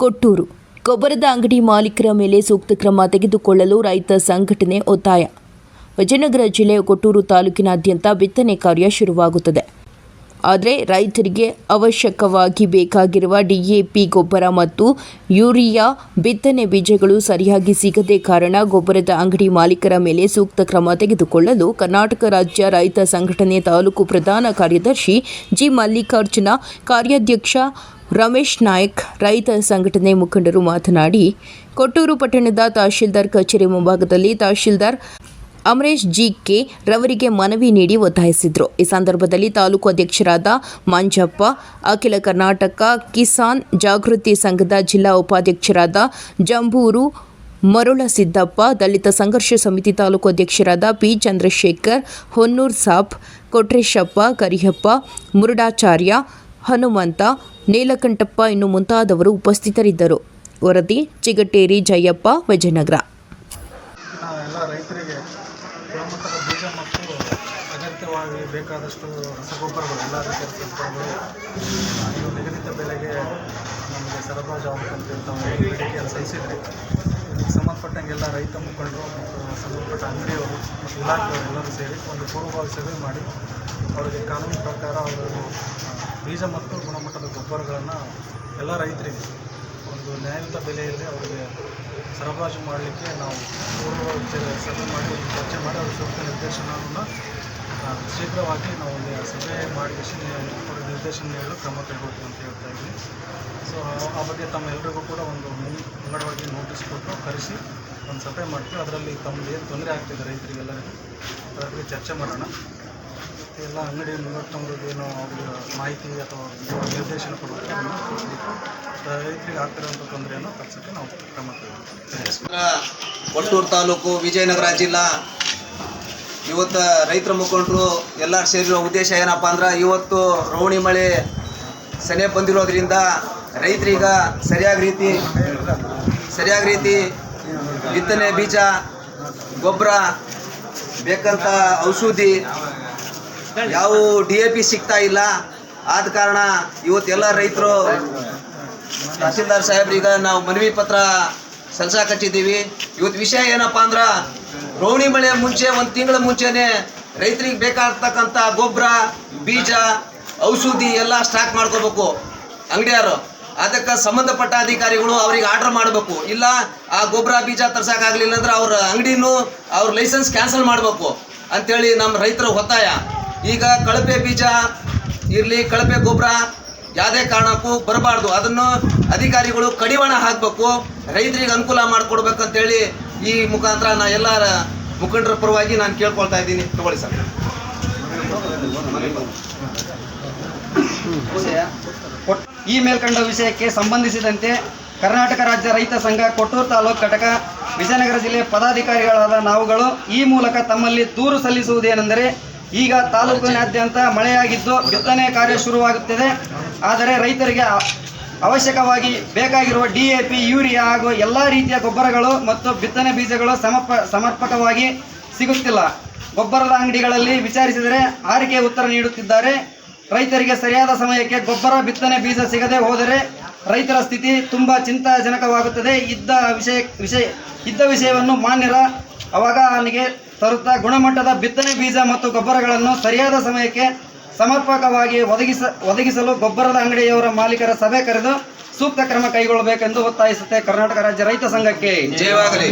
ಕೊಟ್ಟೂರು. ಗೊಬ್ಬರದ ಅಂಗಡಿ ಮಾಲೀಕರ ಮೇಲೆ ಸೂಕ್ತ ಕ್ರಮ ತೆಗೆದುಕೊಳ್ಳಲು ರೈತ ಸಂಘಟನೆ ಒತ್ತಾಯ. ವಿಜಯನಗರ ಜಿಲ್ಲೆಯ ಕೊಟ್ಟೂರು ತಾಲೂಕಿನಾದ್ಯಂತ ಬಿತ್ತನೆ ಕಾರ್ಯ ಶುರುವಾಗುತ್ತದೆ. ಆದರೆ ರೈತರಿಗೆ ಅವಶ್ಯಕವಾಗಿ ಬೇಕಾಗಿರುವ ಡಿಎಪಿ ಗೊಬ್ಬರ ಮತ್ತು ಯೂರಿಯಾ ಬಿತ್ತನೆ ಬೀಜಗಳು ಸರಿಯಾಗಿ ಸಿಗದೆ ಕಾರಣ ಗೊಬ್ಬರದ ಅಂಗಡಿ ಮಾಲೀಕರ ಮೇಲೆ ಸೂಕ್ತ ಕ್ರಮ ತೆಗೆದುಕೊಳ್ಳಲು ಕರ್ನಾಟಕ ರಾಜ್ಯ ರೈತ ಸಂಘಟನೆ ತಾಲೂಕು ಪ್ರಧಾನ ಕಾರ್ಯದರ್ಶಿ ಜಿ ಮಲ್ಲಿಕಾರ್ಜುನ, ಕಾರ್ಯಾಧ್ಯಕ್ಷ ರಮೇಶ್ ನಾಯ್ಕ್, ರೈತ ಸಂಘಟನೆ ಮುಖಂಡರು ಮಾತನಾಡಿ, ಕೊಟ್ಟೂರು ಪಟ್ಟಣದ ತಹಶೀಲ್ದಾರ್ ಕಚೇರಿ ಮುಂಭಾಗದಲ್ಲಿ ತಹಶೀಲ್ದಾರ್ ಅಮರೇಶ್ ಜಿ ಕೆ ರವರಿಗೆ ಮನವಿ ನೀಡಿ ಒತ್ತಾಯಿಸಿದರು. ಈ ಸಂದರ್ಭದಲ್ಲಿ ತಾಲೂಕು ಅಧ್ಯಕ್ಷರಾದ ಮಂಜಪ್ಪ, ಅಖಿಲ ಕರ್ನಾಟಕ ಕಿಸಾನ್ ಜಾಗೃತಿ ಸಂಘದ ಜಿಲ್ಲಾ ಉಪಾಧ್ಯಕ್ಷರಾದ ಜಂಬೂರು ಮರುಳ ಸಿದ್ದಪ್ಪ ದಲಿತ ಸಂಘರ್ಷ ಸಮಿತಿ ತಾಲೂಕು ಅಧ್ಯಕ್ಷರಾದ ಪಿ ಚಂದ್ರಶೇಖರ್, ಹೊನ್ನೂರ್ ಸಾಬ್, ಕೊಟ್ರೇಶಪ್ಪ, ಕರಿಯಪ್ಪ, ಮುರುಡಾಚಾರ್ಯ, ಹನುಮಂತ ನೀಲಕಂಠಪ್ಪ ಇನ್ನು ಮುಂತಾದವರು ಉಪಸ್ಥಿತರಿದ್ದರು. ವರದಿ, ಚಿಗಟೇರಿ, ಜಯಪ್ಪ, ವಿಜಯನಗರ. ಬೇಕಾದಷ್ಟು ರಸಗೊಬ್ಬರಗಳು ಎಲ್ಲ ನಿಗದಿತ ಬೆಲೆಗೆ ನಮಗೆ ಸರಬರಾಜು ಬೇಡಿಕೆಯನ್ನು ಇದಕ್ಕೆ ಸಂಬಂಧಪಟ್ಟಂಗೆಲ್ಲ ರೈತ ಮುಖಂಡರು ಮತ್ತು ಸಂಬಂಧಪಟ್ಟ ಅಂಗಡಿಯವರು ಮತ್ತು ಇಲಾಖೆಯವರು ಎಲ್ಲರೂ ಸೇರಿ ಒಂದು ಪೂರ್ವಭಾವಿ ಸಭೆ ಮಾಡಿ, ಅವರಿಗೆ ಕಾನೂನು ಪ್ರಕಾರ ಅವರು ಬೀಜ ಮತ್ತು ಗುಣಮಟ್ಟದ ಗೊಬ್ಬರಗಳನ್ನು ಎಲ್ಲ ರೈತರಿಗೆ ಒಂದು ನ್ಯಾಯಯುತ ಬೆಲೆಯಲ್ಲಿ ಅವರಿಗೆ ಸರಬರಾಜು ಮಾಡಲಿಕ್ಕೆ ನಾವು ಪೂರ್ವ ಸಭೆ ಮಾಡಿ, ಚರ್ಚೆ ಮಾಡಿ, ಅವರ ಸೂಕ್ತ ನಿರ್ದೇಶನವನ್ನು ಶೀಘ್ರವಾಗಿ ನಾವು ಒಂದು ಸಭೆ ಮಾಡಿ ಅವರ ನಿರ್ದೇಶನ ನೀಡಲು ಕ್ರಮ ಕೈಗೊಳ್ತೀವಿ ಅಂತ ಹೇಳ್ತಾ ಇದ್ವಿ ಸೊ ಆ- ಬಗ್ಗೆ ತಮ್ಮೆಲ್ಲರಿಗೂ ಕೂಡ ಒಂದು ಮುಂಗಡವಾಗಿ ನೋಟಿಸ್ ಕೊಟ್ಟು ಕರೆಸಿ ಒಂದು ಸಭೆ ಮಾಡ್ತೀವಿ. ಅದರಲ್ಲಿ ತಮ್ಮದು ಏನು ತೊಂದರೆ ಆಗ್ತಿದೆ ರೈತರಿಗೆಲ್ಲರಿಗೂ, ಅದರ ಬಗ್ಗೆ ಚರ್ಚೆ ಮಾಡೋಣ. ಎಲ್ಲ ಅಂಗಡಿ ಏನೋ ಮಾಹಿತಿ ಅಥವಾ ನಿರ್ದೇಶನ ಕೊಡೋಕ್ಕೆ. ರೈತರಿಗೆ ಆಗ್ತಿರೋಂಥ ತೊಂದರೆಯನ್ನು ತಪ್ಪಿಸೋಕ್ಕೆ ನಾವು ಕ್ರಮ ಕೊಟ್ಟೂರು ತಾಲೂಕು, ವಿಜಯನಗರ ಜಿಲ್ಲಾ. ಇವತ್ತು ರೈತರ ಮುಖಂಡರು ಎಲ್ಲರೂ ಸೇರಿರೋ ಉದ್ದೇಶ ಏನಪ್ಪ ಅಂದ್ರೆ ಇವತ್ತು ರೋಹಿಣಿ ಮಳೆ ಸನೆ ಬಂದಿರೋದ್ರಿಂದ ರೈತರೀಗ ಸರಿಯಾದ ರೀತಿ ಸರಿಯಾದ ರೀತಿ ಬಿತ್ತನೆ ಬೀಜ, ಗೊಬ್ಬರ, ಬೇಕಂತ ಔಷಧಿ ಯಾವ ಡಿ ಎ ಪಿ ಸಿಗ್ತಾ ಇಲ್ಲ, ಆದ ಕಾರಣ ಇವತ್ತೆಲ್ಲ ರೈತರು ತಹಸೀಲ್ದಾರ್ ಸಾಹೇಬ್ರೀಗ ನಾವು ಮನವಿ ಪತ್ರ ಸಲ್ಸಾಕಚ್ಚಿದ್ದೀವಿ ಇವತ್ತು ವಿಷಯ ಏನಪ್ಪ ಅಂದ್ರೆ ರೋಣಿ ಮಳೆ ಮುಂಚೆ, ಒಂದು ತಿಂಗಳ ಮುಂಚೆನೆ ರೈತರಿಗೆ ಬೇಕಾಗ್ತಕ್ಕಂಥ ಗೊಬ್ಬರ, ಬೀಜ, ಔಷಧಿ ಎಲ್ಲ ಸ್ಟಾಕ್ ಮಾಡ್ಕೋಬೇಕು ಅಂಗಡಿಯವರು. ಅದಕ್ಕೆ ಸಂಬಂಧಪಟ್ಟ ಅಧಿಕಾರಿಗಳು ಅವ್ರಿಗೆ ಆರ್ಡರ್ ಮಾಡಬೇಕು. ಇಲ್ಲ, ಆ ಗೊಬ್ಬರ, ಬೀಜ ತರ್ಸಕ್ಕಾಗಲಿಲ್ಲ ಅಂದ್ರೆ ಅವ್ರ ಅಂಗಡಿನೂ ಅವ್ರ ಲೈಸೆನ್ಸ್ ಕ್ಯಾನ್ಸಲ್ ಮಾಡಬೇಕು ಅಂತೇಳಿ ನಮ್ಮ ರೈತರ ಒತ್ತಾಯ. ಈಗ ಕಳಪೆ ಬೀಜ ಇರಲಿ, ಕಳಪೆ ಗೊಬ್ಬರ ಯಾವುದೇ ಕಾರಣಕ್ಕೂ ಬರಬಾರ್ದು. ಅದನ್ನು ಅಧಿಕಾರಿಗಳು ಕಡಿವಾಣ ಹಾಕಬೇಕು, ರೈತರಿಗೆ ಅನುಕೂಲ ಮಾಡಿಕೊಡ್ಬೇಕಂತೇಳಿ ಈ ಮುಖಾಂತರ ನಾ ಎಲ್ಲ ಮುಖಂಡರ ಪರವಾಗಿ ನಾನು ಕೇಳ್ಕೊಳ್ತಾ ಇದ್ದೀನಿ. ತಗೊಳ್ಳಿ ಸರ್. ಈ ಮೇಲ್ಕಂಡ ವಿಷಯಕ್ಕೆ ಸಂಬಂಧಿಸಿದಂತೆ ಕರ್ನಾಟಕ ರಾಜ್ಯ ರೈತ ಸಂಘ ಕೊಟ್ಟೂರು ತಾಲೂಕು ಘಟಕ, ವಿಜಯನಗರ ಜಿಲ್ಲೆ ಪದಾಧಿಕಾರಿಗಳಾದ ನಾವುಗಳು ಈ ಮೂಲಕ ತಮ್ಮಲ್ಲಿ ದೂರು ಸಲ್ಲಿಸುವುದೇನೆಂದರೆ ಈಗ ತಾಲೂಕಿನಾದ್ಯಂತ ಮಳೆಯಾಗಿದ್ದು ಬಿತ್ತನೆ ಕಾರ್ಯ ಶುರುವಾಗುತ್ತಿದೆ. ಆದರೆ ರೈತರಿಗೆ ಅವಶ್ಯಕವಾಗಿ ಬೇಕಾಗಿರುವ ಡಿ ಎ ಪಿ, ಯೂರಿಯಾ ಹಾಗೂ ಎಲ್ಲ ರೀತಿಯ ಗೊಬ್ಬರಗಳು ಮತ್ತು ಬಿತ್ತನೆ ಬೀಜಗಳು ಸಮರ್ಪ ಸಮರ್ಪಕವಾಗಿ ಸಿಗುತ್ತಿಲ್ಲ. ಗೊಬ್ಬರದ ಅಂಗಡಿಗಳಲ್ಲಿ ವಿಚಾರಿಸಿದರೆ ಆರಿಕೆ ಉತ್ತರ ನೀಡುತ್ತಿದ್ದಾರೆ. ರೈತರಿಗೆ ಸರಿಯಾದ ಸಮಯಕ್ಕೆ ಗೊಬ್ಬರ, ಬಿತ್ತನೆ ಬೀಜ ಸಿಗದೆ ಹೋದರೆ ರೈತರ ಸ್ಥಿತಿ ತುಂಬ ಚಿಂತಾಜನಕವಾಗುತ್ತದೆ. ಇದ್ದ ವಿಷಯ ವಿಷಯ ಇದ್ದ ವಿಷಯವನ್ನು ಮಾನ್ಯರ ಅವಗಾಹನೆಗೆ ತರುತ್ತಾ ಗುಣಮಟ್ಟದ ಬಿತ್ತನೆ ಬೀಜ ಮತ್ತು ಗೊಬ್ಬರಗಳನ್ನು ಸರಿಯಾದ ಸಮಯಕ್ಕೆ ಸಮರ್ಪಕವಾಗಿ ಒದಗಿಸ, ಒದಗಿಸಲು ಗೊಬ್ಬರದ ಅಂಗಡಿಯವರ ಮಾಲೀಕರ ಸಭೆ ಕರೆದು ಸೂಕ್ತ ಕ್ರಮ ಕೈಗೊಳ್ಳಬೇಕೆಂದು ಒತ್ತಾಯಿಸುತ್ತೆ ಕರ್ನಾಟಕ ರಾಜ್ಯ ರೈತ ಸಂಘಕ್ಕೆ. ಜಯವಾಗಲಿ.